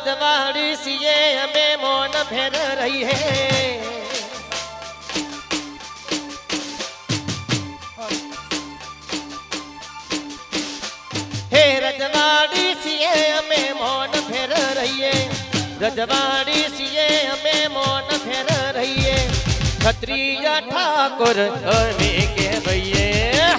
बदवाड़ी सिए, हमें मौन फेर रही है। हे रजवाड़ी सिए, हमें मौन फेर रही है। रजवाड़ी सीए, हमें मौन फेर रही है। खत्रिया ठाकुर, हमें के भैया।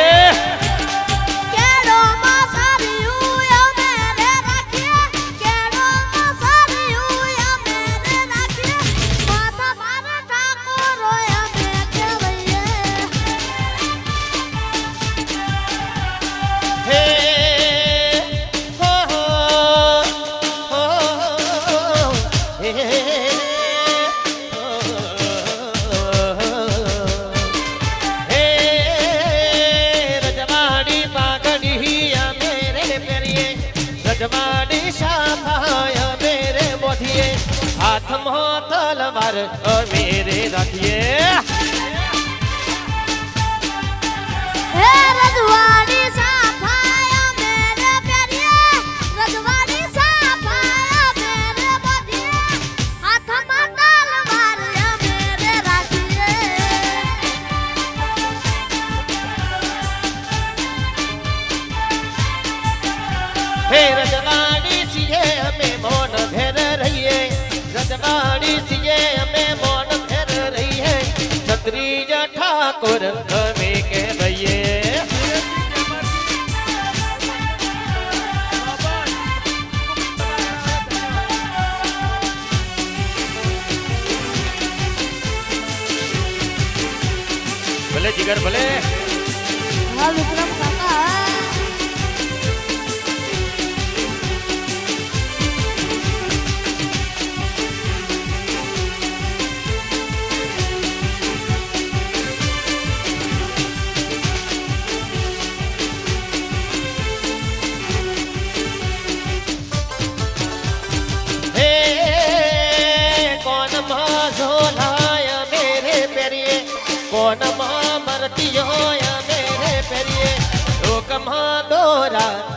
जमाने मेरे बोधिए हाथ मोह तलवार और मेरे रखिए હે રજવાડી છીએ અમે મોન ભેર રહીએ રજવાડી છીએ અમે મોન ભેર રહીએ ક્ષત્રિય ઠાકોર અમે કહેવાઈએ ભલે જીગર ભલે હા વિક્રમ પતિયો અમે રે પેરીએ લોકમાં દોરા